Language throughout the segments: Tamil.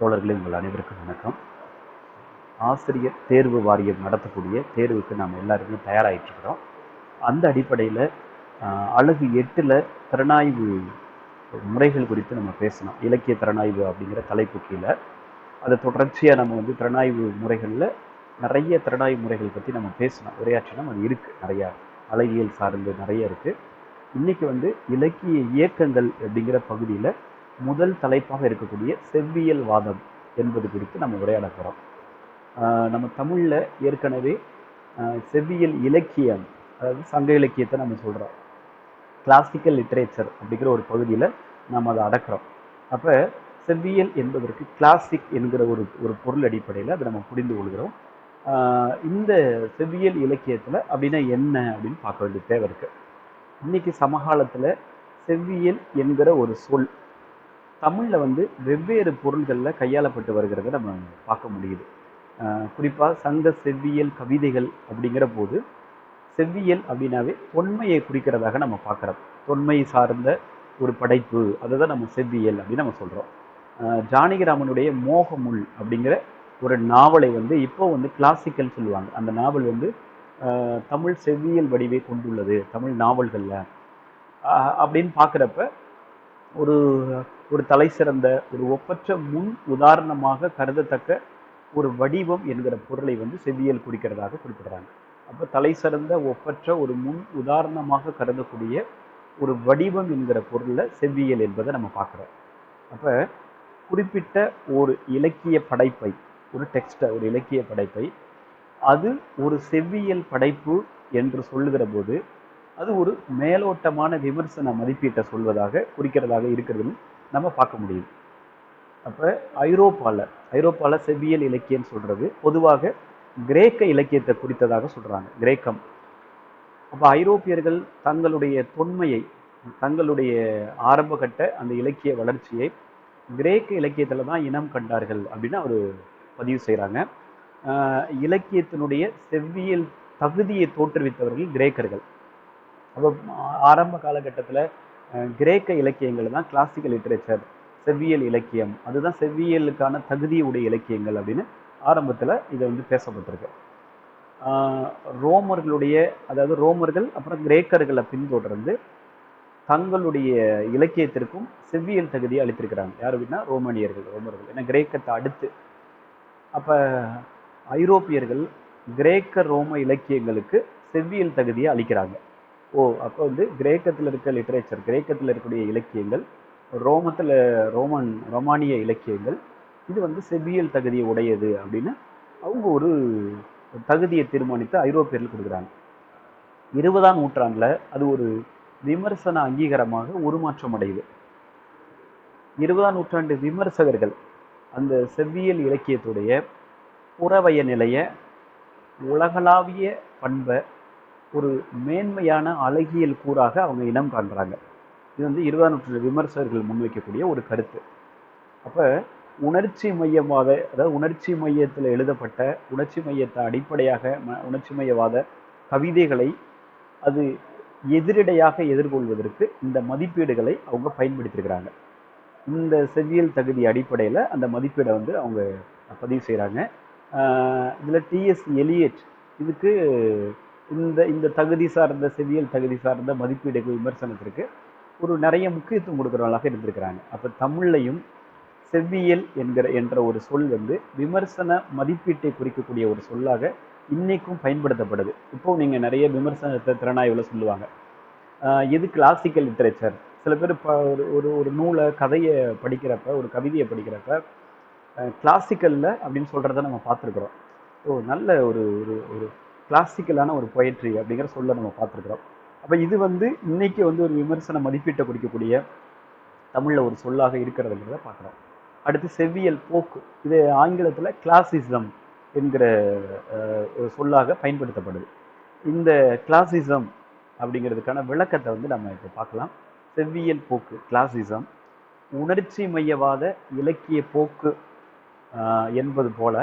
தோழர்களே உங்கள் அனைவருக்கும் வணக்கம். ஆசிரியர் தேர்வு வாரியம் நடத்தக்கூடிய தேர்வுக்கு நாம் எல்லாருமே தயாராகிட்டுருக்கிறோம் அந்த அடிப்படையில் அழகு எட்டில் திறனாய்வு முறைகள் குறித்து நம்ம பேசணும். இலக்கிய திறனாய்வு அப்படிங்கிற தலைப்பு கீழே. அதை தொடர்ச்சியாக நம்ம வந்து திறனாய்வு முறைகளில் நிறைய திறனாய்வு முறைகள் பற்றி நம்ம பேசணும். உரையாற்றினோம் அது இருக்குது நிறையா. அழகியல் சார்ந்து நிறைய இருக்குது இன்றைக்கி வந்து இலக்கிய இயக்கங்கள் அப்படிங்கிற பகுதியில் முதல் தலைப்பாக இருக்கக்கூடிய செவ்வியல் வாதம் என்பது குறித்து நம்ம உரையாட போகிறோம் நம்ம தமிழில் ஏற்கனவே செவ்வியல் இலக்கியம் அதாவது சங்க இலக்கியத்தை நம்ம சொல்கிறோம் கிளாசிக்கல் லிட்ரேச்சர் அப்படிங்கிற ஒரு பகுதியில் நாம் அதை அடக்கிறோம். அப்போ செவ்வியல் என்பதற்கு கிளாசிக் என்கிற ஒரு ஒரு பொருள் அடிப்படையில் அதை நம்ம புரிந்து கொள்கிறோம். இந்த செவ்வியல் இலக்கியத்தில் அப்படின்னா என்ன அப்படின்னு பார்க்க வேண்டிய தேவை இருக்குது இன்றைக்கி சமகாலத்தில் செவ்வியல் என்கிற ஒரு சொல் தமிழில் வந்து வெவ்வேறு பொருள்களில் கையாளப்பட்டு வருகிறத நம்ம பார்க்க முடியுது. குறிப்பாக சங்க செவ்வியல் கவிதைகள் அப்படிங்கிற போது செவ்வியல் அப்படின்னாவே தொன்மையை குறிக்கிறதாக நம்ம பார்க்குறோம். தொன்மை சார்ந்த ஒரு படைப்பு அதை தான் நம்ம செவ்வியல் அப்படின்னு நம்ம சொல்கிறோம் ஜானகிராமனுடைய மோகமுள் அப்படிங்கிற ஒரு நாவலை வந்து இப்போ வந்து கிளாசிக்கல் சொல்லுவாங்க. அந்த நாவல் வந்து தமிழ் செவ்வியல் வடிவை கொண்டுள்ளது தமிழ் நாவல்களில். அப்படின்னு பார்க்குறப்ப ஒரு ஒரு தலை சிறந்த ஒரு ஒப்பற்ற முன் உதாரணமாக கருதத்தக்க ஒரு வடிவம் என்கிற பொருளை வந்து செவ்வியல் குறிக்கிறதாக குறிப்பிடுறாங்க. அப்போ தலை சிறந்த ஒப்பற்ற ஒரு முன் உதாரணமாக கருதக்கூடிய ஒரு வடிவம் என்கிற பொருளில் செவ்வியல் என்பதை நம்ம பார்க்குறோம். அப்போ குறிப்பிட்ட ஒரு இலக்கிய படைப்பை ஒரு டெக்ஸ்டை ஒரு இலக்கிய படைப்பை அது ஒரு செவ்வியல் படைப்பு என்று சொல்லுகிற போது அது ஒரு மேலோட்டமான விமர்சன மதிப்பீட்டை சொல்வதாக குறிக்கிறதாக இருக்கிறதுன்னு நம்ம பார்க்க முடியுது அப்போ ஐரோப்பாவில் ஐரோப்பாவில் செவ்வியல் இலக்கியம் சொல்கிறது பொதுவாக கிரேக்க இலக்கியத்தை குறித்ததாக சொல்கிறாங்க கிரேக்கம். அப்போ ஐரோப்பியர்கள் தங்களுடைய தொன்மையை தங்களுடைய ஆரம்பகட்ட அந்த இலக்கிய வளர்ச்சியை கிரேக்க இலக்கியத்தில் தான் இனம் கண்டார்கள் அப்படின்னு அவர் பதிவு செய்கிறாங்க இலக்கியத்தினுடைய செவ்வியல் தகுதியை தோற்றுவித்தவர்கள் கிரேக்கர்கள். அப்போ ஆரம்ப காலகட்டத்தில் கிரேக்க இலக்கியங்கள் தான் கிளாசிக்கல் லிட்ரேச்சர் செவ்வியல் இலக்கியம். அதுதான் செவ்வியலுக்கான தகுதியுடைய இலக்கியங்கள் அப்படின்னு ஆரம்பத்தில் இதை வந்து பேசப்பட்டிருக்கு. ரோமர்களுடைய அதாவது ரோமர்கள் அப்புறம் கிரேக்கர்களை பின்தொடர்ந்து தங்களுடைய இலக்கியத்திற்கும் செவ்வியல் தகுதியை அளித்திருக்கிறாங்க. யார் அப்படின்னா? ரோமானியர்கள் ரோமர்கள். ஏன்னா கிரேக்கத்தை அடுத்து. அப்போ ஐரோப்பியர்கள் கிரேக்க ரோம இலக்கியங்களுக்கு செவ்வியல் தகுதியை அளிக்கிறாங்க. ஓ அப்போ வந்து கிரேக்கத்தில் இருக்க லிட்ரேச்சர் கிரேக்கத்தில் இருக்கக்கூடிய இலக்கியங்கள் ரோமத்தில் ரோமன் ரொமானிய இலக்கியங்கள் இது வந்து செவ்வியல் தகுதியை உடையது அப்படின்னு அவங்க ஒரு தகுதியை தீர்மானித்து ஐரோப்பியர்கள் கொடுக்குறாங்க. இருபதாம் நூற்றாண்டில் அது ஒரு விமர்சன அங்கீகாரமாக உருமாற்றம் அடையுது. இருபதாம் நூற்றாண்டு விமர்சகர்கள் அந்த செவ்வியல் இலக்கியத்துடைய புறவய நிலையை உலகளாவிய பண்பை ஒரு மேன்மையான அழகியல் கூறாக அவங்க இனம் காண்றாங்க இது வந்து இருபதாம் நூற்றாண்டு விமர்சகர்கள் முன்வைக்கக்கூடிய ஒரு கருத்து. அப்போ உணர்ச்சி மையவாத அதாவது உணர்ச்சி மையத்தில் எழுதப்பட்ட உணர்ச்சி மையத்தை அடிப்படையாக உணர்ச்சி மையவாத கவிதைகளை அது எதிரடையாக எதிர்கொள்வதற்கு இந்த மதிப்பீடுகளை அவங்க பயன்படுத்தியிருக்கிறாங்க. இந்த செவ்வியல் தகுதி அடிப்படையில் அந்த மதிப்பீடை வந்து அவங்க பதிவு செய்கிறாங்க. இதில் டிஎஸ் எலியட் இதுக்கு இந்த இந்த தகுதி சார்ந்த செவியல் தகுதி சார்ந்த மதிப்பீடு விமர்சனத்திற்கு ஒரு நிறைய முக்கியத்துவம் கொடுக்குறவங்களாக இருந்திருக்கிறாங்க. அப்போ தமிழ்லையும் செவ்வியல் என்கிற என்ற ஒரு சொல் வந்து விமர்சன மதிப்பீட்டை குறிக்கக்கூடிய ஒரு சொல்லாக இன்றைக்கும் பயன்படுத்தப்படுது. இப்போ நீங்கள் நிறைய விமர்சனத்தை திறனாய்வில் சொல்லுவாங்க. எது கிளாசிக்கல் லிட்ரேச்சர் சில பேர் இப்போ ஒரு ஒரு ஒரு நூலை கதையை படிக்கிறப்ப ஒரு கவிதையை படிக்கிறப்ப கிளாசிக்கலில் அப்படின்னு சொல்கிறத நம்ம பார்த்துருக்குறோம். ஸோ நல்ல ஒரு ஒரு ஒரு கிளாசிக்கலான ஒரு பொயட்ரி அப்படிங்கிற சொல்ல நம்ம பார்த்துருக்குறோம். அப்போ இது வந்து இன்றைக்கி வந்து ஒரு விமர்சன மதிப்பீட்டை குறிக்கக்கூடிய தமிழில் ஒரு சொல்லாக இருக்கிறதுங்கிறத பார்க்குறோம். அடுத்து செவ்வியல் போக்கு. இது ஆங்கிலத்தில் கிளாசிசம் என்கிற ஒரு சொல்லாக பயன்படுத்தப்படுது. இந்த கிளாசிசம் அப்படிங்கிறதுக்கான விளக்கத்தை வந்து நம்ம இப்போ பார்க்கலாம். செவ்வியல் போக்கு கிளாசிசம் உணர்ச்சி மையவாத இலக்கிய போக்கு என்பது போல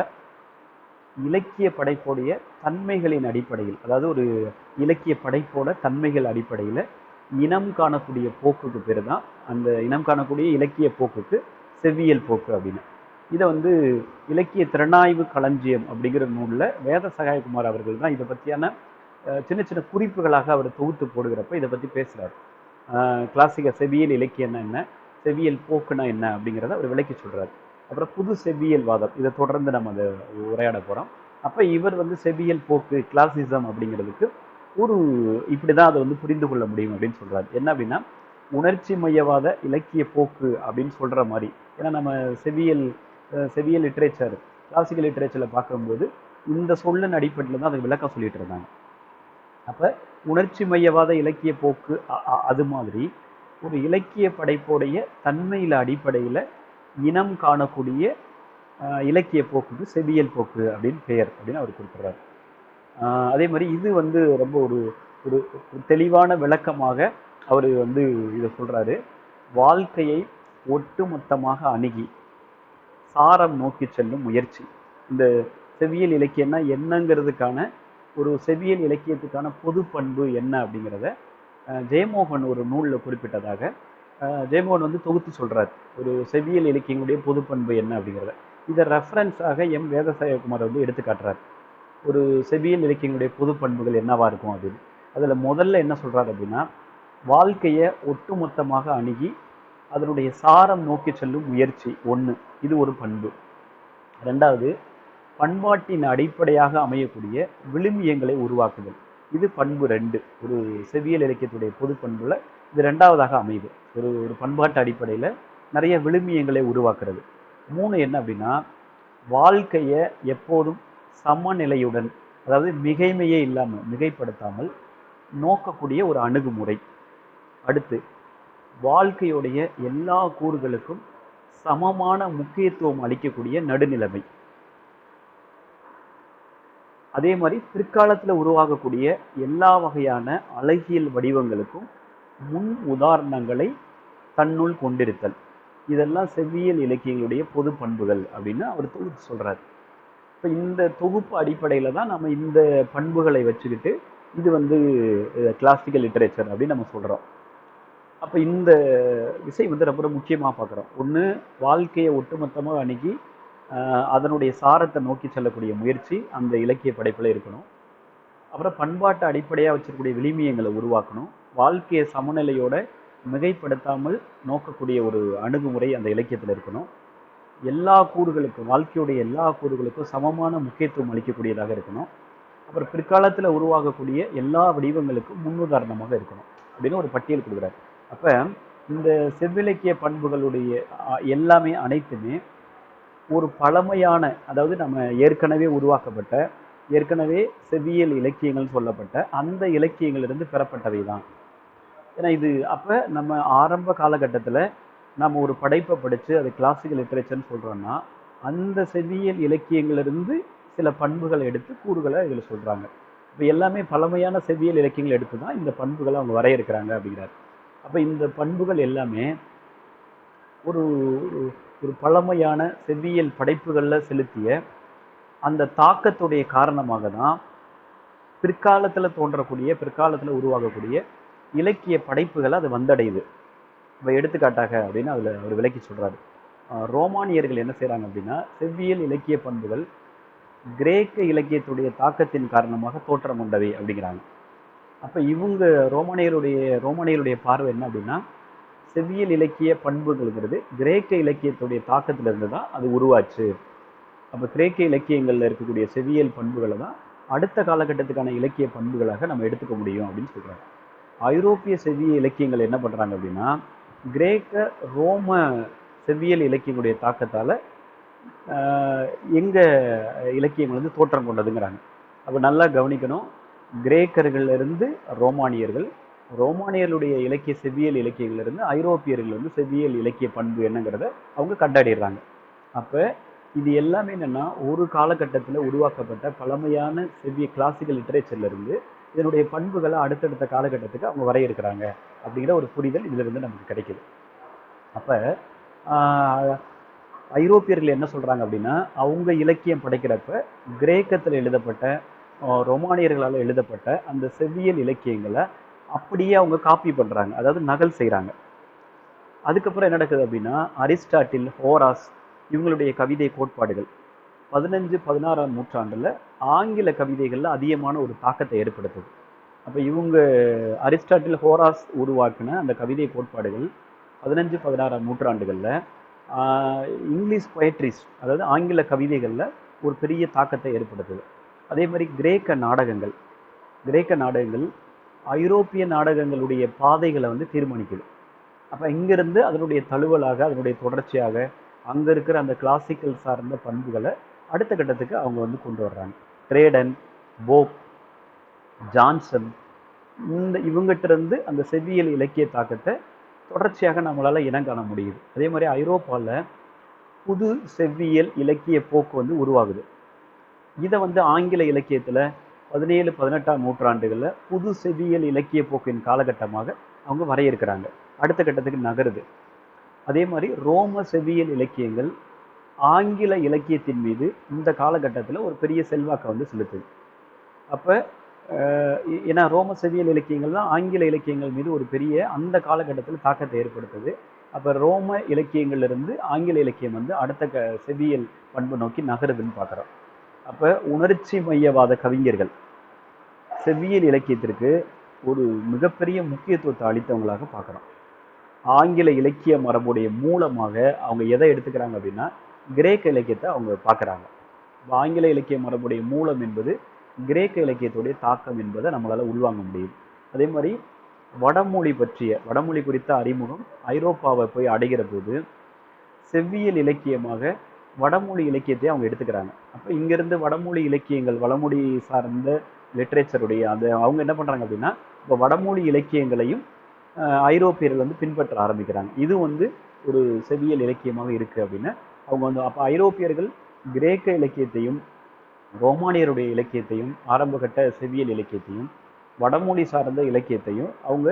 இலக்கிய படைப்போடைய தன்மைகளின் அடிப்படையில் அதாவது ஒரு இலக்கிய படைப்போட தன்மைகள் அடிப்படையில் இனம் காணக்கூடிய போக்குக்கு பேர் தான் அந்த இனம் காணக்கூடிய இலக்கிய போக்குக்கு செவ்வியல் போக்கு அப்படின்னு. இதை வந்து இலக்கிய திறனாய்வு களஞ்சியம் அப்படிங்கிற நூலில் வேத சகாயகுமார் அவர்கள் தான் இதை பற்றியான சின்ன சின்ன குறிப்புகளாக அவர் தொகுத்து போடுகிறப்ப இதை பற்றி பேசுகிறார் கிளாசிக்க செவியல் இலக்கியம்னா என்ன செவியல் போக்குனா என்ன அப்படிங்கிறத அவர் விளக்கி சொல்கிறார் அப்புறம் புது செவ்வியல் வாதம். இதை தொடர்ந்து நம்ம அதை உரையாட போகிறோம் அப்போ இவர் வந்து செவ்வியல் போக்கு கிளாசிசம் அப்படிங்கிறதுக்கு ஒரு இப்படி தான் அதை வந்து புரிந்து கொள்ள முடியும் அப்படின்னு சொல்கிறார் என்ன அப்படின்னா உணர்ச்சி மையவாத இலக்கிய போக்கு அப்படின்னு சொல்கிற மாதிரி. ஏன்னா நம்ம செவியல் செவியல் லிட்ரேச்சர் கிளாசிக்கல் லிட்ரேச்சரில் பார்க்கும்போது இந்த சொல்லின் அடிப்படையில் தான் அதை விளக்கம் சொல்லிட்டு இருந்தாங்க. அப்போ உணர்ச்சி மையவாத இலக்கிய போக்கு அது மாதிரி ஒரு இலக்கிய படைப்புடைய தன்மையில் அடிப்படையில் இனம் காணக்கூடிய இலக்கிய போக்குக்கு செவியல் போக்கு அப்படின்னு பெயர் அப்படின்னு அவர் குறிப்பிடுறாரு. அதே மாதிரி இது வந்து ரொம்ப ஒரு ஒரு தெளிவான விளக்கமாக அவர் வந்து இதை சொல்கிறாரு வாழ்க்கையை ஒட்டுமொத்தமாக அணுகி சாரம் நோக்கி செல்லும் முயற்சி. இந்த செவியல் இலக்கியம்னா என்னங்கிறதுக்கான ஒரு செவியல் இலக்கியத்துக்கான பொது பண்பு என்ன அப்படிங்கிறத ஜெயமோகன் ஒரு நூலில் குறிப்பிட்டதாக ஜெயமோகன் வந்து தொகுத்து சொல்கிறார் ஒரு செவியல் இலக்கியங்களுடைய பொது பண்பு என்ன அப்படிங்கிறத. இதை ரெஃபரன்ஸாக எம். வேதசாயகுமார் வந்து எடுத்து காட்டுறார். ஒரு செவியல் இலக்கியங்களுடைய பொது பண்புகள் என்னவாக இருக்கும் அப்படின்னு. அதில் முதல்ல என்ன சொல்கிறார் அப்படின்னா வாழ்க்கையை ஒட்டுமொத்தமாக அணுகி அதனுடைய சாரம் நோக்கி செல்லும் முயற்சி ஒன்று இது ஒரு பண்பு. ரெண்டாவது பண்பாட்டின் அடிப்படையாக அமையக்கூடிய விழுமியங்களை உருவாக்குதல். இது பண்பு ரெண்டு. ஒரு செவியல் இலக்கியத்துடைய பொது பண்புல இது ரெண்டாவதாக அமையுது. ஒரு ஒரு பண்பாட்டு அடிப்படையில் நிறைய விழுமியங்களை உருவாக்குறது. மூணு என்ன அப்படின்னா வாழ்க்கையை எப்போதும் சமநிலையுடன் அதாவது மிகைமையே இல்லாமல் மிகைப்படுத்தாமல் நோக்கக்கூடிய ஒரு அணுகுமுறை. அடுத்து வாழ்க்கையுடைய எல்லா கூறுகளுக்கும் சமமான முக்கியத்துவம் அளிக்கக்கூடிய நடுநிலைமை. அதே மாதிரி பிற்காலத்தில் உருவாகக்கூடிய எல்லா வகையான அழகியல் வடிவங்களுக்கும் முன் உதாரணங்களை தன்னுள் கொண்டிருத்தல். இதெல்லாம் செவ்வியல் இலக்கியங்களுடைய பொது பண்புகள் அப்படின்னு அவர் தொகுத்து சொல்கிறார் இப்போ இந்த தொகுப்பு அடிப்படையில் தான் நம்ம இந்த பண்புகளை வச்சுக்கிட்டு இது வந்து கிளாசிக்கல் லிட்டரேச்சர் அப்படின்னு நம்ம சொல்கிறோம் அப்போ இந்த இசை வந்து ரொம்ப ரொம்ப முக்கியமாக பார்க்குறோம் ஒன்று வாழ்க்கையை ஒட்டுமொத்தமாக அணுகி அதனுடைய சாரத்தை நோக்கி செல்லக்கூடிய முயற்சி அந்த இலக்கிய படைப்பில் இருக்கணும். அப்புறம் பண்பாட்டை அடிப்படையாக வச்சுருக்கக்கூடிய விளிமியங்களை உருவாக்கணும். வாழ்க்கையை சமநிலையோட மிகைப்படுத்தாமல் நோக்கக்கூடிய ஒரு அணுகுமுறை அந்த இலக்கியத்தில் இருக்கணும். எல்லா கூறுகளுக்கும் வாழ்க்கையுடைய எல்லா கூறுகளுக்கும் சமமான முக்கியத்துவம் அளிக்கக்கூடியதாக இருக்கணும். அப்புறம் பிற்காலத்தில் உருவாகக்கூடிய எல்லா வடிவங்களுக்கும் முன்னுதாரணமாக இருக்கணும் அப்படின்னு ஒரு பட்டியல் கொடுக்குறாரு. அப்போ இந்த செவ்விலக்கிய பண்புகளுடைய எல்லாமே அனைத்துமே ஒரு பழமையான அதாவது நம்ம ஏற்கனவே உருவாக்கப்பட்ட ஏற்கனவே செவ்வியல் இலக்கியங்கள் சொல்லப்பட்ட அந்த இலக்கியங்களிலிருந்து பெறப்பட்டவை தான் ஏன்னா இது அப்போ நம்ம ஆரம்ப காலகட்டத்தில் நம்ம ஒரு படைப்பை படித்து அது கிளாசிக்கல் லிட்ரேச்சர்னு சொல்கிறோன்னா அந்த செவியல் இலக்கியங்களிலிருந்து சில பண்புகளை எடுத்து கூறுகளை இதில் சொல்கிறாங்க இப்போ எல்லாமே பழமையான செவியல் இலக்கியங்கள் எடுத்து தான் இந்த பண்புகளை அவங்க வரையறுக்கிறாங்க அப்படிங்கிறார். அப்போ இந்த பண்புகள் எல்லாமே ஒரு ஒரு- ஒரு பழமையான செவ்வியல் படைப்புகளில் செலுத்திய அந்த தாக்கத்துடைய காரணமாக தான் பிற்காலத்தில் தோன்றக்கூடிய பிற்காலத்தில் உருவாகக்கூடிய இலக்கிய படைப்புகளை அது வந்தடையுது. இப்போ எடுத்துக்காட்டாக அப்படின்னு அதில் அவர் விளக்கி சொல்கிறாரு ரோமானியர்கள் என்ன செய்கிறாங்க அப்படின்னா செவ்வியல் இலக்கிய பண்புகள் கிரேக்க இலக்கியத்துடைய தாக்கத்தின் காரணமாக தோற்றம் கொண்டவை அப்படிங்கிறாங்க. அப்போ இவங்க ரோமானியருடைய ரோமானியருடைய பார்வை என்ன அப்படின்னா செவ்வியல் இலக்கிய பண்புகள்ங்கிறது கிரேக்க இலக்கியத்துடைய தாக்கத்திலிருந்து தான் அது உருவாச்சு. அப்போ கிரேக்க இலக்கியங்களில் இருக்கக்கூடிய செவ்வியல் பண்புகளை தான் அடுத்த காலகட்டத்துக்கான இலக்கிய பண்புகளாக நம்ம எடுத்துக்க முடியும் அப்படின்னு சொல்கிறாங்க ஐரோப்பிய செவ்விய இலக்கியங்கள் என்ன பண்ணுறாங்க அப்படின்னா கிரேக்க ரோம செவ்வியல் இலக்கியங்களுடைய தாக்கத்தால் எங்கள் இலக்கியங்கள் வந்து தோற்றம் கொண்டதுங்கிறாங்க. அப்போ நல்லா கவனிக்கணும் கிரேக்கர்கள்லேருந்து ரோமானியர்கள் ரோமானியர்களுடைய இலக்கிய செவ்வியல் இலக்கியங்கள்லேருந்து ஐரோப்பியர்கள் வந்து செவ்வியல் இலக்கிய பண்பு என்னங்கிறத அவங்க கண்டாடிடுறாங்க அப்போ இது எல்லாமே என்னென்னா ஒரு காலகட்டத்தில் உருவாக்கப்பட்ட பழமையான செவ்விய கிளாசிக்கல் லிட்டரேச்சர்லேருந்து இதனுடைய பண்புகளை அடுத்தடுத்த காலகட்டத்துக்கு அவங்க வரையறுக்கிறாங்க அப்படிங்கிற ஒரு புரிதல் இதிலிருந்து நமக்கு கிடைக்குது. அப்போ ஐரோப்பியர்கள் என்ன சொல்கிறாங்க அப்படின்னா அவங்க இலக்கியம் படைக்கிறப்ப கிரேக்கத்தில் எழுதப்பட்ட ரொமானியர்களால் எழுதப்பட்ட அந்த செவ்வியல் இலக்கியங்களை அப்படியே அவங்க காப்பி பண்ணுறாங்க அதாவது நகல் செய்கிறாங்க அதுக்கப்புறம் என்ன நடக்குது அப்படின்னா அரிஸ்டாட்டில் ஹோராஸ் இவங்களுடைய கவிதை கோட்பாடுகள் பதினஞ்சு பதினாறாம் நூற்றாண்டில் ஆங்கில கவிதைகளில் அதிகமான ஒரு தாக்கத்தை ஏற்படுத்துது. அப்போ இவங்க அரிஸ்டாட்டில் ஹோராஸ் உருவாக்கின அந்த கவிதை கோட்பாடுகள் பதினஞ்சு பதினாறாம் நூற்றாண்டுகளில் இங்கிலீஷ் பொயட்ரிஸ் அதாவது ஆங்கில கவிதைகளில் ஒரு பெரிய தாக்கத்தை ஏற்படுத்துது. அதே மாதிரி கிரேக்க நாடகங்கள் கிரேக்க நாடகங்கள் ஐரோப்பிய நாடகங்களுடைய பாதைகளை வந்து தீர்மானிக்குது. அப்போ இங்கிருந்து அதனுடைய தழுவலாக அதனுடைய தொடர்ச்சியாக அங்கே இருக்கிற அந்த கிளாசிக்கல் சார்ந்த பண்புகளை அடுத்த கட்டத்துக்கு அவங்க வந்து கொண்டு வர்றாங்க. ட்ரேடன் போப் ஜான்சன் இந்த இவங்ககிட்ட இருந்து அந்த செவ்வியல் இலக்கிய தாக்கத்தை தொடர்ச்சியாக நம்மளால் இனம் காண முடியுது. அதே மாதிரி ஐரோப்பாவில் புது செவ்வியல் இலக்கிய போக்கு வந்து உருவாகுது. இதை வந்து ஆங்கில இலக்கியத்தில் பதினேழு பதினெட்டாம் நூற்றாண்டுகளில் புது செவ்வியல் இலக்கிய போக்கின் காலகட்டமாக அவங்க வரையறுக்கிறாங்க. அடுத்த கட்டத்துக்கு நகருது. அதே மாதிரி ரோம செவ்வியல் இலக்கியங்கள் ஆங்கில இலக்கியத்தின் மீது இந்த காலகட்டத்தில் ஒரு பெரிய செல்வாக்கை வந்து செலுத்துது. அப்போ ஏன்னா ரோம செவியல் இலக்கியங்கள் தான் ஆங்கில இலக்கியங்கள் மீது ஒரு பெரிய அந்த காலகட்டத்தில் தாக்கத்தை ஏற்படுத்துது. அப்போ ரோம இலக்கியங்கள்லேருந்து ஆங்கில இலக்கியம் வந்து அடுத்த க செவியல் பண்பு நோக்கி நகருதுன்னு பார்க்குறோம் அப்போ உணர்ச்சி மையவாத கவிஞர்கள் செவ்வியல் இலக்கியத்திற்கு ஒரு மிகப்பெரிய முக்கியத்துவத்தை அளித்தவங்களாக பார்க்குறோம் ஆங்கில இலக்கிய மரபுடைய மூலமாக அவங்க எதை எடுத்துக்கிறாங்க அப்படின்னா கிரேக்க இலக்கியத்தை அவங்க பார்க்குறாங்க. ஆங்கில இலக்கிய மரபுடைய மூலம் என்பது கிரேக்க இலக்கியத்துடைய தாக்கம் என்பதை நம்மளால் உள்வாங்க முடியும் அதே மாதிரி வடமொழி பற்றிய வடமொழி குறித்த அறிமுகம் ஐரோப்பாவை போய் அடைகிற போது செவ்வியல் இலக்கியமாக வடமொழி இலக்கியத்தை அவங்க எடுத்துக்கிறாங்க. அப்போ இங்கேருந்து வடமொழி இலக்கியங்கள் வடமொழி சார்ந்த லிட்ரேச்சருடைய அந்த அவங்க என்ன பண்ணுறாங்க அப்படின்னா இப்போ வடமொழி இலக்கியங்களையும் ஐரோப்பியர்கள் வந்து பின்பற்ற ஆரம்பிக்கிறாங்க. இது வந்து ஒரு செவியல் இலக்கியமாக இருக்குது அப்படின்னா அவங்க வந்து அப்போ ஐரோப்பியர்கள் கிரேக்க இலக்கியத்தையும் ரோமானியருடைய இலக்கியத்தையும் ஆரம்பகட்ட செவியல் இலக்கியத்தையும் வடமொழி சார்ந்த இலக்கியத்தையும் அவங்க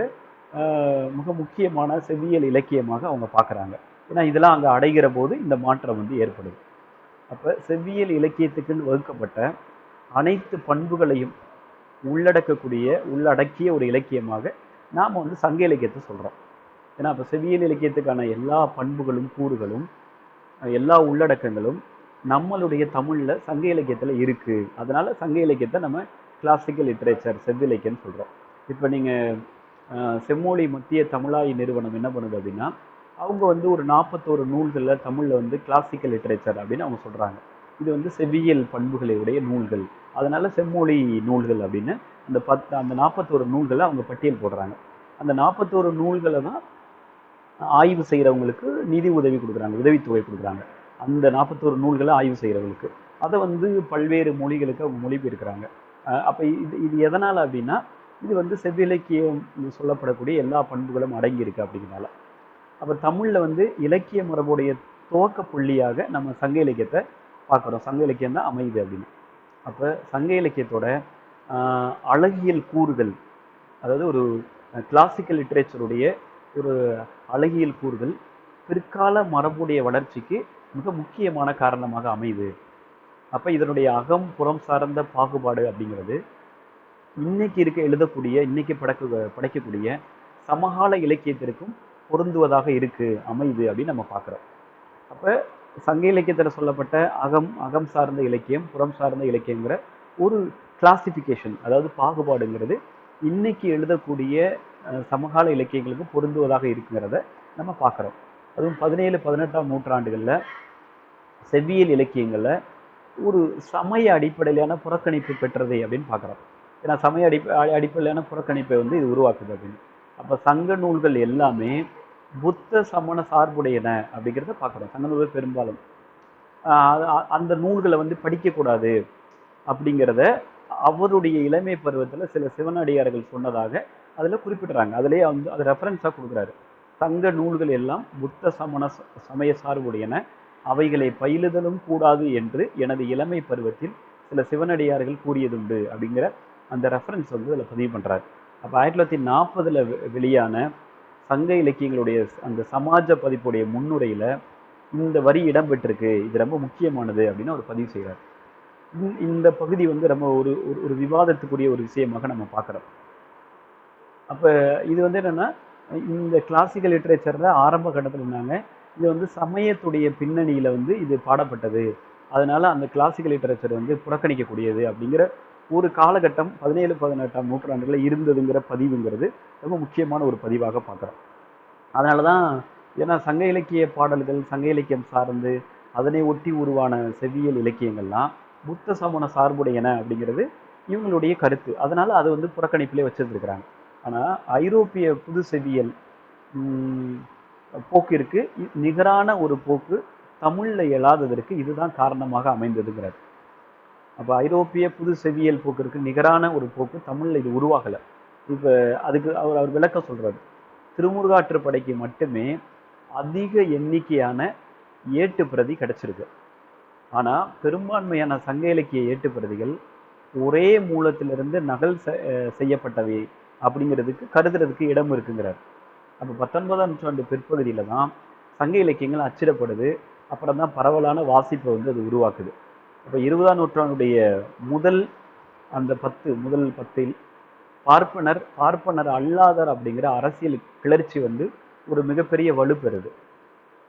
மிக முக்கியமான செவியல் இலக்கியமாக அவங்க பார்க்குறாங்க ஏன்னா இதெல்லாம் அங்கே அடைகிற போது இந்த மாற்றம் வந்து ஏற்படுது. அப்போ செவ்வியல் இலக்கியத்துக்குன்னு வகுக்கப்பட்ட அனைத்து பண்புகளையும் உள்ளடக்கக்கூடிய உள்ளடக்கிய ஒரு இலக்கியமாக நாம் வந்து சங்க இலக்கியத்தை சொல்கிறோம் ஏன்னா அப்போ செவ்வியல் இலக்கியத்துக்கான எல்லா பண்புகளும் கூறுகளும் எல்லா உள்ளடக்கங்களும் நம்மளுடைய தமிழில் சங்க இலக்கியத்தில் இருக்குது அதனால் சங்க இலக்கியத்தை நம்ம கிளாசிக்கல் லிட்ரேச்சர் செவ்விலக்கியம்னு சொல்கிறோம் இப்போ நீங்கள் செம்மொழி மத்திய தமிழாய் நிறுவனம் என்ன பண்ணுது அப்படின்னா அவங்க வந்து ஒரு நாற்பத்தோரு நூல்களில் தமிழில் வந்து கிளாசிக்கல் லிட்ரேச்சர் அப்படின்னு அவங்க சொல்கிறாங்க இது வந்து செவ்வியல் பண்புகளுடைய நூல்கள். அதனால் செம்மொழி நூல்கள் அப்படின்னு அந்த பத்து அந்த நாற்பத்தோரு நூல்களை அவங்க பட்டியல் போடுறாங்க. அந்த நாற்பத்தோரு நூல்களை தான் ஆய்வு செய்கிறவங்களுக்கு நிதி உதவி கொடுக்குறாங்க உதவித்தொகை கொடுக்குறாங்க. அந்த நாற்பத்தோரு நூல்களை ஆய்வு செய்கிறவங்களுக்கு அதை வந்து பல்வேறு மொழிகளுக்கு அவங்க மொழிபெயர்க்கிறாங்க. அப்போ இது இது எதனால் அப்படின்னா இது வந்து செவ்விலக்கியம் சொல்லப்படக்கூடிய எல்லா பண்புகளும் அடங்கியிருக்கு அப்படிங்கிறனால. அப்போ தமிழில் வந்து இலக்கிய மரபுடைய துவக்க புள்ளியாக நம்ம சங்க இலக்கியத்தை பார்க்குறோம். சங்க இலக்கியம் தான் அமையுது அப்படின்னு. அப்போ சங்க இலக்கியத்தோட அழகியல் கூறுகள் அதாவது ஒரு கிளாசிக்கல் லிட்ரேச்சருடைய ஒரு அழகியல் கூறுகள் பிற்கால மரபுடைய வளர்ச்சிக்கு மிக முக்கியமான காரணமாக அமையுது. அப்போ இதனுடைய அகம் புறம் சார்ந்த பாகுபாடு அப்படிங்கிறது இன்னைக்கு இருக்க எழுதக்கூடிய இன்னைக்கு படைக்க படைக்கக்கூடிய சமகால இலக்கியத்திற்கும் பொருந்துவதாக இருக்குது அமையுது அப்படின்னு நம்ம பார்க்குறோம். அப்போ சங்க இலக்கியத்தில் சொல்லப்பட்ட அகம் அகம் சார்ந்த இலக்கியம் புறம் சார்ந்த இலக்கியங்கிற ஒரு கிளாசிஃபிகேஷன் அதாவது பாகுபாடுங்கிறது இன்னைக்கு எழுதக்கூடிய சமகால இலக்கியங்களுக்கு பொருந்துவதாக இருக்குங்கிறத நம்ம பார்க்குறோம். அதுவும் பதினேழு பதினெட்டாம் நூற்றாண்டுகளில் செவ்வியல் இலக்கியங்களில் ஒரு சமய அடிப்படையிலான புறக்கணிப்பு பெற்றது அப்படின்னு பார்க்குறோம். ஏன்னா சமய அடி அடிப்படையிலான புறக்கணிப்பை வந்து இது உருவாக்குது அப்படின்னு. அப்போ சங்க நூல்கள் எல்லாமே புத்த சமண சார்புடையன அப்படிங்கிறத பார்க்குறோம். சங்க நூல்கள் பெரும்பாலும். அந்த நூல்களை வந்து படிக்கக்கூடாது அப்படிங்கிறத அவருடைய இளமை பருவத்தில் சில சிவனடியார்கள் சொன்னதாக அதில் குறிப்பிடுறாங்க. அதுலேயே வந்து அது ரெஃபரன்ஸாக கொடுக்குறாரு. சங்க நூல்கள் எல்லாம் புத்த சமண ச- சமய சார்புடையன. அவைகளை பயிலுதலும் கூடாது என்று எனது இளமை பருவத்தில் சில சிவனடியார்கள் கூறியதுண்டு அப்படிங்கிற அந்த ரெஃபரன்ஸ் வந்து அதில் பதிவு பண்ணுறாரு அப்போ ஆயிரத்தி தொள்ளாயிரத்தி நாற்பதில் வெளியான சங்க இலக்கியங்களுடைய அந்த சமாஜ பதிப்புடைய முன்னுரையில் இந்த வரி இடம்பெற்றிருக்கு. இது ரொம்ப முக்கியமானது அப்படின்னு அவர் பதிவு செய்கிறார் இந்த- இந்த பகுதி வந்து ரொம்ப ஒரு ஒரு- ஒரு விவாதத்துக்குரிய ஒரு விஷயமாக நம்ம பார்க்குறோம். அப்போ இது வந்து என்னென்னா இந்த கிளாசிக்கல் லிட்ரேச்சரில் ஆரம்ப கட்டத்தில் இருந்தாங்க இது வந்து சமயத்துடைய பின்னணியில் வந்து இது பாடப்பட்டது. அதனால் அந்த கிளாசிக்கல் லிட்ரேச்சர் வந்து புறக்கணிக்கக்கூடியது அப்படிங்கிற ஒரு காலகட்டம் பதினேழு பதினெட்டாம் நூற்றாண்டுகளில் இருந்ததுங்கிற பதிவுங்கிறது ரொம்ப முக்கியமான ஒரு பதிவாக பார்க்குறோம் அதனால தான் ஏன்னா சங்க இலக்கிய பாடல்கள் சங்க இலக்கியம் சார்ந்து அதனை ஒட்டி உருவான செவ்வியல் இலக்கியங்கள்லாம் புத்த சமண சார்புடையன அப்படிங்கிறது இவங்களுடைய கருத்து. அதனால் அது வந்து புறக்கணிப்பிலே வச்சுருந்துருக்குறாங்க. ஆனால் ஐரோப்பிய புது செவ்வியல் போக்கிற்கு நிகரான ஒரு போக்கு தமிழில் எழாததற்கு இதுதான் காரணமாக அமைந்ததுங்கிறார் அப்போ ஐரோப்பிய புது செவியல் போக்கிற்கு நிகரான ஒரு போக்கு தமிழில் இது உருவாகலை. இப்போ அதுக்கு அவர் அவர் விளக்கம் சொல்கிறார் திருமுருகாற்றுப்படைக்கு மட்டுமே அதிக எண்ணிக்கையான ஏட்டு பிரதி கிடச்சிருக்கு. ஆனால் பெரும்பான்மையான சங்க இலக்கிய ஏட்டு பிரதிகள் ஒரே மூலத்திலிருந்து நகல் செய்யப்பட்டவை அப்படிங்கிறதுக்கு கருதுறதுக்கு இடம் இருக்குங்கிறார். அப்போ பத்தொன்பதாம் நூற்றாண்டு பிற்பகுதியில் தான் சங்க இலக்கியங்கள் அச்சிடப்படுது. அப்புறம் தான் பரவலான வாசிப்பை வந்து அது உருவாக்குது. அப்போ இருபதாம் நூற்றாண்டுடைய முதல் அந்த பத்து முதல் பத்தில் பார்ப்பனர் பார்ப்பனர் அல்லாதர் அப்படிங்கிற அரசியல் கிளர்ச்சி வந்து ஒரு மிகப்பெரிய வலு பெறுது.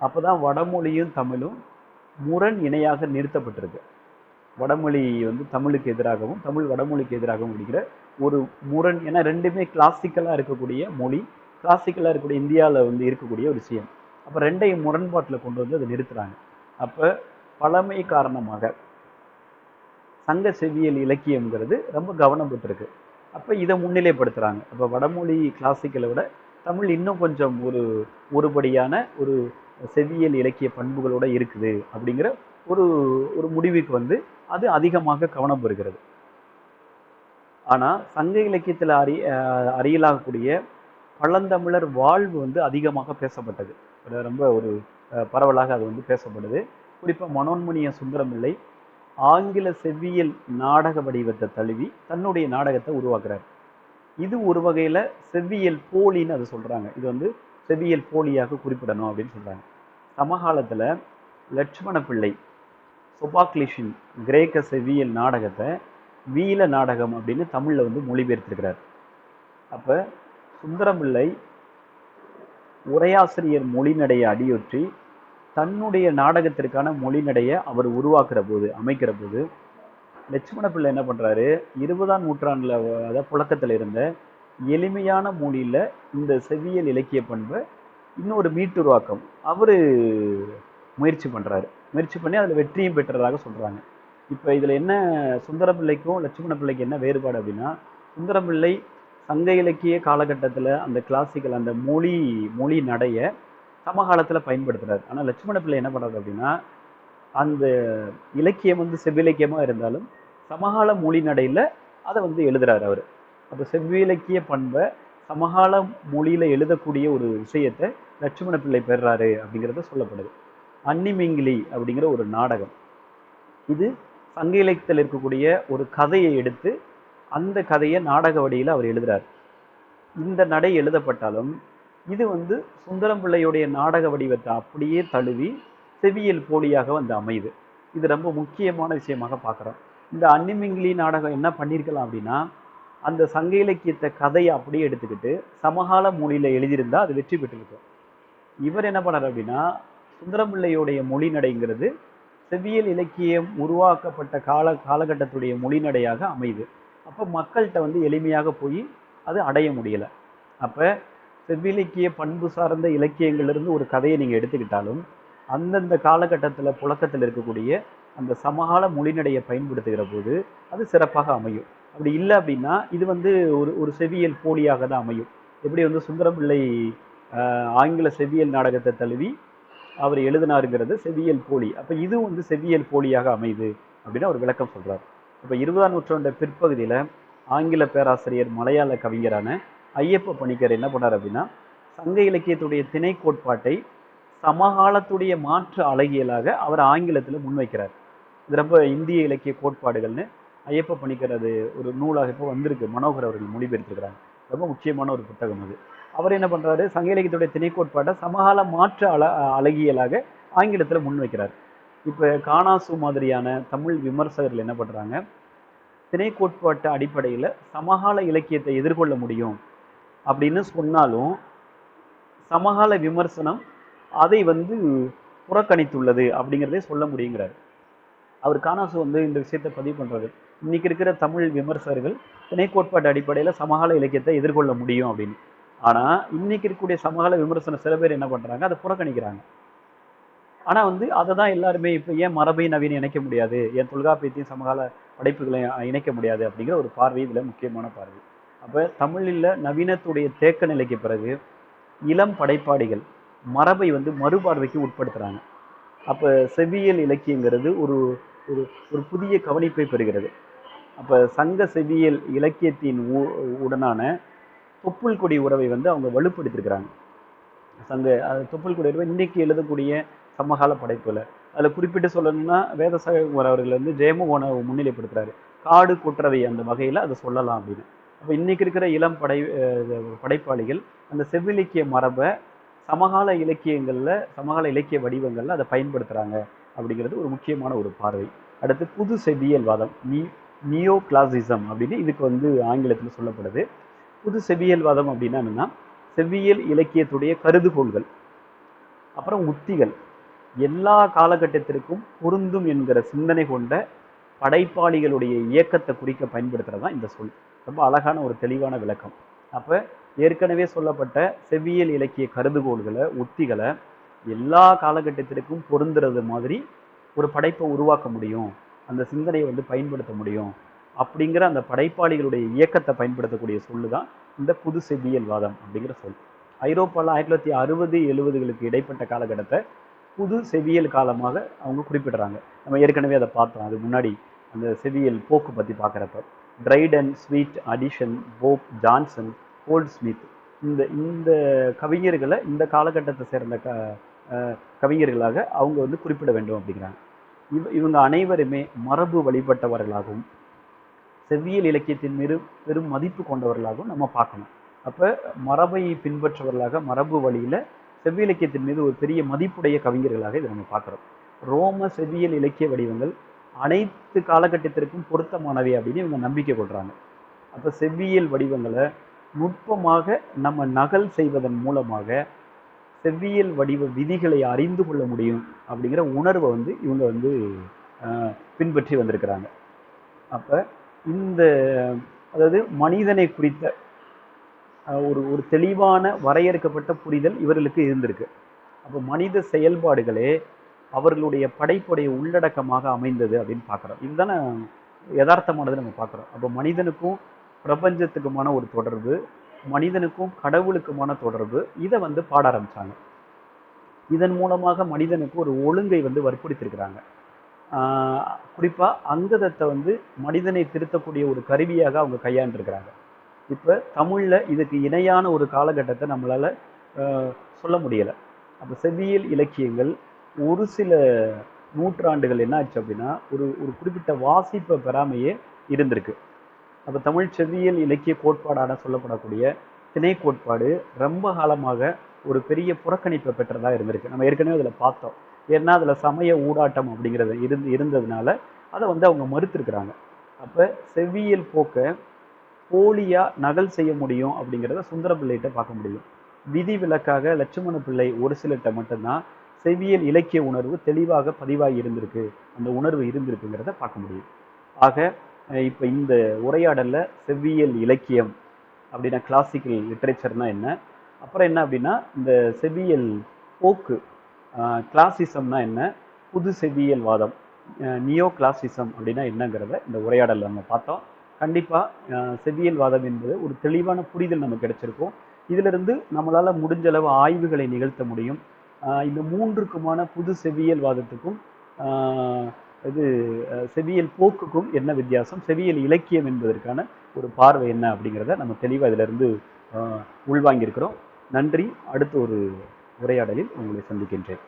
அப்பதான் வடமொழியும் தமிழும் முரண் இணையாக நிறுத்தப்பட்டிருக்கு. வடமொழி வந்து தமிழுக்கு எதிராகவும் தமிழ் வடமொழிக்கு எதிராகவும் அப்படிங்கிற ஒரு முரண் ஏன்னா ரெண்டுமே கிளாசிக்கலாக இருக்கக்கூடிய மொழி கிளாசிக்கலாக இருக்கக்கூடிய இந்தியாவில் வந்து இருக்கக்கூடிய ஒரு விஷயம். அப்போ ரெண்டையும் முரண்பாட்டில் கொண்டு வந்து அதை நிறுத்துகிறாங்க அப்போ பழமை காரணமாக சங்க செவியல் இலக்கியம்ங்கிறது ரொம்ப கவனம் பெற்றிருக்கு அப்போ இதை முன்னிலைப்படுத்துகிறாங்க அப்போ வடமொழி கிளாசிக்கலை விட தமிழ் இன்னும் கொஞ்சம் ஒரு ஒருபடியான ஒரு செவியல் இலக்கிய பண்புகளோட இருக்குது அப்படிங்கிற ஒரு ஒரு முடிவுக்கு வந்து அது அதிகமாக கவனம் பெறுகிறது. ஆனால் சங்க இலக்கியத்தில் அறி அறியலாகக்கூடிய பழந்தமிழர் வாழ்வு வந்து அதிகமாக பேசப்பட்டது. அது ரொம்ப ஒரு பரவலாக அது வந்து பேசப்படுது குறிப்பாக மனோன்மணிய சுந்தரமில்லை ஆங்கில செவ்வியல் நாடக வடிவத்தை தழுவி தன்னுடைய நாடகத்தை உருவாக்குறார். இது ஒரு வகையில் செவ்வியல் போலின்னு அது சொல்கிறாங்க இது வந்து செவ்வியல் போலியாக குறிப்பிடணும் அப்படின்னு சொல்கிறாங்க சமகாலத்தில் லட்சுமண பிள்ளை சொபாக்லிஷின் கிரேக்க செவ்வியல் நாடகத்தை வீல நாடகம் அப்படின்னு தமிழில் வந்து மொழிபெயர்த்திருக்கிறார். அப்போ சுந்தரம்பிள்ளை உரையாசிரியர் மொழிநடையை அடியொற்றி தன்னுடைய நாடகத்திற்கான மொழிநடையை அவர் உருவாக்குற போது அமைக்கிற போது லட்சுமண பிள்ளை என்ன பண்ணுறாரு இருபதாம் நூற்றாண்டில் அதாவது புழக்கத்தில் இருந்த எளிமையான மொழியில் இந்த செவியல் இலக்கிய பண்பை இன்னொரு மீட்டுருவாக்கம். அவர் முயற்சி பண்ணுறாரு முயற்சி பண்ணி அதில் வெற்றியும் பெற்றதாக சொல்கிறாங்க இப்போ இதில் என்ன சுந்தரப்பிள்ளைக்கும் லட்சுமண பிள்ளைக்கு என்ன வேறுபாடு அப்படின்னா சுந்தரப்பிள்ளை சங்க இலக்கிய காலகட்டத்தில் அந்த கிளாசிக்கல் அந்த மொழி மொழி நடைய சமகாலத்தில் பயன்படுத்துறாரு. ஆனால் லட்சுமண பிள்ளை என்ன பண்ணுறது அப்படின்னா அந்த இலக்கியம் வந்து செவ்விலக்கியமாக இருந்தாலும் சமகால மொழி நடையில் அதை வந்து எழுதுறாரு அவர். அப்போ செவ்விலக்கிய பண்பை சமகால மொழியில் எழுதக்கூடிய ஒரு விஷயத்தை லட்சுமண பிள்ளை பெறுறாரு அப்படிங்கிறத சொல்லப்படுது. அன்னிமிங்கிலி அப்படிங்கிற ஒரு நாடகம். இது சங்க இலக்கியத்தில் இருக்கக்கூடிய ஒரு கதையை எடுத்து அந்த கதையை நாடக வடியில் அவர் எழுதுகிறார் இந்த நடை எழுதப்பட்டாலும் இது வந்து சுந்தரம் பிள்ளையுடைய நாடக வடிவத்தை அப்படியே தழுவி செவியல் போலியாக வந்து அமையுது. இது ரொம்ப முக்கியமான விஷயமாக பார்க்குறோம். இந்த அன்னிமிங்கிலி நாடகம் என்ன பண்ணியிருக்கலாம் அப்படின்னா அந்த சங்க இலக்கியத்தை கதையை அப்படியே எடுத்துக்கிட்டு சமகால மொழியில் எழுதியிருந்தால் அது வெற்றி பெற்றிருக்கும். இவர் என்ன பண்ணார் அப்படின்னா சுந்தரம் பிள்ளையுடைய மொழி நடைங்கிறது செவ்வியல் இலக்கியம் உருவாக்கப்பட்ட கால காலகட்டத்துடைய மொழிநடையாக அமையுது அப்போ மக்கள்கிட்ட வந்து எளிமையாக போய் அது அடைய முடியலை. அப்போ செவ்விலக்கிய பண்பு சார்ந்த இலக்கியங்கள்லேருந்து ஒரு கதையை நீங்கள் எடுத்துக்கிட்டாலும் அந்தந்த காலகட்டத்தில் புழக்கத்தில் இருக்கக்கூடிய அந்த சமகால மொழிநடையை பயன்படுத்துகிற போது அது சிறப்பாக அமையும். அப்படி இல்லை அப்படின்னா இது வந்து ஒரு ஒரு செவியல் போலியாக தான் அமையும். எப்படி வந்து சுந்தரம்பிள்ளை பிள்ளை ஆங்கில செவியல் நாடகத்தை தழுவி அவர் எழுதினாருங்கிறது செவியல் போலி. அப்போ இது வந்து செவியல் போலியாக அமையுது அப்படின்னு அவர் விளக்கம் சொல்கிறார் இப்போ இருபதாம் நூற்றாண்டு பிற்பகுதியில் ஆங்கில பேராசிரியர் மலையாள கவிஞரான ஐயப்ப பணிக்கர் என்ன பண்ணார் அப்படின்னா சங்க இலக்கியத்துடைய திணை கோட்பாட்டை சமகாலத்துடைய மாற்று அழகியலாக அவர் ஆங்கிலத்தில் முன்வைக்கிறார். இது ரொம்ப இந்திய இலக்கிய கோட்பாடுகள்னு ஐயப்ப பணிக்கர் அது ஒரு நூலாக இப்போ வந்திருக்கு. மனோகர் அவர்கள் மொழிபெயர்த்திருக்கிறாங்க ரொம்ப முக்கியமான ஒரு புத்தகம் அது. அவர் என்ன பண்ணுறாரு சங்க இலக்கியத்துடைய திணைக்கோட்பாட்டை சமகால மாற்று அழ அழகியலாக ஆங்கிலத்தில் முன்வைக்கிறார் இப்போ காணாசு மாதிரியான தமிழ் விமர்சகர்கள் என்ன பண்ணுறாங்க திணைக்கோட்பாட்டு அடிப்படையில் சமகால இலக்கியத்தை எதிர்கொள்ள முடியும் அப்படின்னு சொன்னாலும் சமகால விமர்சனம் அதை வந்து புறக்கணித்துள்ளது அப்படிங்கிறதே சொல்ல முடியுங்கிறார். அவர் காணாசு வந்து இந்த விஷயத்தை பதிவு பண்றது இன்னைக்கு இருக்கிற தமிழ் விமர்சகர்கள் திணைக்கோட்பாட்டு அடிப்படையில் சமகால இலக்கியத்தை எதிர்கொள்ள முடியும் அப்படின்னு. ஆனால் இன்னைக்கு இருக்கக்கூடிய சமகால விமர்சனம் சில பேர் என்ன பண்ணுறாங்க அதை புறக்கணிக்கிறாங்க. ஆனால் வந்து அதை தான் எல்லாருமே இப்போ ஏன் மரபை நவீன இணைக்க முடியாது? ஏன் தொல்காப்பியத்தையும் சமகால படைப்புகளையும் இணைக்க முடியாது? அப்படிங்கிற ஒரு பார்வை இதில் முக்கியமான பார்வை. அப்போ தமிழில் நவீனத்துடைய தேக்க நிலைக்கு பிறகு இளம் படைப்பாடிகள் மரபை வந்து மறுபார்வைக்கு உட்படுத்துகிறாங்க அப்போ செவியியல் இலக்கியங்கிறது ஒரு ஒரு ஒரு புதிய கவனிப்பை பெறுகிறது. அப்போ சங்க செவியல் இலக்கியத்தின் உ- உடனான தொப்புள் கொடி உறவை வந்து அவங்க வலுப்படுத்திருக்கிறாங்க. சங்க தொப்புள் கொடி உறவை இன்னைக்கு எழுதக்கூடிய சமகால படைப்புல அதில் குறிப்பிட்டு சொல்லணும்னா வேதசாகர் அவர்கள் வந்து ஜெயமோகனை முன்னிலைப்படுத்துறாரு காடு குற்றவை அந்த வகையில் அதை சொல்லலாம் அப்படின்னு. அப்போ இன்னைக்கு இருக்கிற இளம் படை படைப்பாளிகள் அந்த செவ்விலக்கிய மரபை சமகால இலக்கியங்களில் சமகால இலக்கிய வடிவங்களில் அதை பயன்படுத்துகிறாங்க அப்படிங்கிறது ஒரு முக்கியமான ஒரு பார்வை. அடுத்து புது செவ்வியல்வாதம் நீ நியோ கிளாசிசம் அப்படின்னு இதுக்கு வந்து ஆங்கிலத்தில் சொல்லப்படுது. புது செவ்வியல்வாதம் அப்படின்னா என்னென்னா செவ்வியல் இலக்கியத்துடைய கருதுகோள்கள் அப்புறம் உத்திகள். எல்லா காலகட்டத்திற்கும் பொருந்தும் என்கிற சிந்தனை கொண்ட படைப்பாளிகளுடைய இயக்கத்தை குறிக்க பயன்படுத்துகிறது தான் இந்த சொல். ரொம்ப அழகான ஒரு தெளிவான விளக்கம். அப்போ ஏற்கனவே சொல்லப்பட்ட செவ்வியல் இலக்கிய கருதுகோள்களை உத்திகளை எல்லா காலகட்டத்திற்கும் பொருந்துறது மாதிரி ஒரு படைப்பை உருவாக்க முடியும். அந்த சிந்தனையை வந்து பயன்படுத்த முடியும். அப்படிங்கிற அந்த படைப்பாளிகளுடைய இயக்கத்தை பயன்படுத்தக்கூடிய சொல்லு தான் இந்த புது செவ்வியல்வாதம் அப்படிங்கிற சொல். ஐரோப்பாவில் ஆயிரத்தி தொள்ளாயிரத்தி அறுபது எழுபதுகளுக்கு இடைப்பட்ட காலகட்டத்தை புது செவியல் காலமாக அவங்க குறிப்பிடுறாங்க. நம்ம ஏற்கனவே அதை பார்த்தோம். அது முன்னாடி அந்த செவியல் போக்கு பற்றி பார்க்குறப்ப Dryden Swift Addison Pope Johnson Goldsmith இந்த இந்த கவிஞர்களை இந்த காலகட்டத்தை சேர்ந்த க கவிஞர்களாக அவங்க வந்து குறிப்பிட வேண்டும் அப்படிங்கிறாங்க. இவ இவங்க அனைவருமே மரபு வழிபட்டவர்களாகவும் செவ்வியல் இலக்கியத்தின் மீது பெரும் மதிப்பு கொண்டவர்களாகவும் நம்ம பார்க்கணும். அப்போ மரபை பின்பற்றவர்களாக மரபு வழியில் செவ்வியல் இலக்கியத்தின் மீது ஒரு பெரிய மதிப்புடைய கவிஞர்களாக இதை நம்ம பார்க்குறோம். ரோம செவ்வியல் இலக்கிய வடிவங்கள் அனைத்து காலகட்டத்திற்கும் பொருத்தமானவை அப்படின்னு இவங்க நம்பிக்கை கொள்கிறாங்க அப்போ செவ்வியல் வடிவங்களை நுட்பமாக நம்ம நகல் செய்வதன் மூலமாக செவ்வியல் வடிவ விதிகளை அறிந்து கொள்ள முடியும் அப்படிங்கிற உணர்வை வந்து இவங்க வந்து பின்பற்றி வந்திருக்கிறாங்க. அப்போ இந்த அதாவது மனிதனை குறித்த ஒரு ஒரு தெளிவான வரையறுக்கப்பட்ட புரிதல் இவர்களுக்கு இருந்திருக்கு. அப்போ மனித செயல்பாடுகளே அவர்களுடைய படைப்புடைய உள்ளடக்கமாக அமைந்தது அப்படின்னு பார்க்குறோம் இதுதானே யதார்த்தமானது நம்ம பார்க்குறோம் அப்போ மனிதனுக்கும் பிரபஞ்சத்துக்குமான ஒரு தொடர்பு மனிதனுக்கும் கடவுளுக்குமான தொடர்பு இதை வந்து பாட ஆரம்பித்தாங்க இதன் மூலமாக மனிதனுக்கு ஒரு ஒழுங்கை வந்து வற்புறுத்திருக்கிறாங்க. குறிப்பாக அங்கதத்தை வந்து மனிதனை திருத்தக்கூடிய ஒரு கருவியாக அவங்க கையாண்டுருக்கிறாங்க. இப்போ தமிழில் இதுக்கு இணையான ஒரு காலகட்டத்தை நம்மளால் சொல்ல முடியலை. அப்போ செவ்வியல் இலக்கியங்கள் ஒரு சில நூற்றாண்டுகள் என்ன ஆச்சு அப்படின்னா ஒரு ஒரு குறிப்பிட்ட வாசிப்பை பெறாமையே இருந்திருக்கு. அப்போ தமிழ் செவ்வியல் இலக்கிய கோட்பாடான சொல்லப்படக்கூடிய திணை கோட்பாடு ரொம்ப காலமாக ஒரு பெரிய புறக்கணிப்பை பெற்றதாக இருந்திருக்கு. நம்ம ஏற்கனவே அதில் பார்த்தோம். ஏன்னா அதில் சமய ஊடாட்டம் அப்படிங்கிறது இருந்து இருந்ததுனால அதை வந்து அவங்க மறுத்துருக்குறாங்க. அப்போ செவ்வியல் போக்கை போலியாக நகல் செய்ய முடியும் அப்படிங்கிறத சுந்தர பிள்ளைகிட்ட பார்க்க முடியும். விதி விலக்காக லட்சுமண பிள்ளை ஒரு சிலர்கிட்ட மட்டும்தான் செவ்வியல் இலக்கிய உணர்வு தெளிவாக பதிவாகி இருந்திருக்கு. அந்த உணர்வு இருந்திருக்குங்கிறத பார்க்க முடியும். ஆக இப்போ இந்த உரையாடலில் செவ்வியல் இலக்கியம் அப்படின்னா கிளாசிக்கல் லிட்ரேச்சர்னால் என்ன? அப்புறம் என்ன அப்படின்னா இந்த செவ்வியல் போக்கு கிளாசிசம்னா என்ன? புது செவியியல்வாதம் நியோ கிளாசிசம் அப்படின்னா என்னங்கிறத இந்த உரையாடலில் நம்ம பார்த்தோம். கண்டிப்பாக அஹ், வாதம் என்பது ஒரு தெளிவான புரிதல் நமக்கு கிடைச்சிருக்கும். இதிலிருந்து நம்மளால் முடிஞ்சளவு ஆய்வுகளை நிகழ்த்த முடியும். இந்த மூன்றுக்குமான புது செவ்வியல் வாதத்துக்கும் இது செவியல் போக்குக்கும் என்ன வித்தியாசம்? செவியல் இலக்கியம் என்பதற்கான ஒரு பார்வை என்ன அப்படிங்கிறத நம்ம தெளிவாக இதிலிருந்து உள்வாங்கியிருக்கிறோம். நன்றி. அடுத்த ஒரு உரையாடலில் உங்களை சந்திக்கின்றேன்.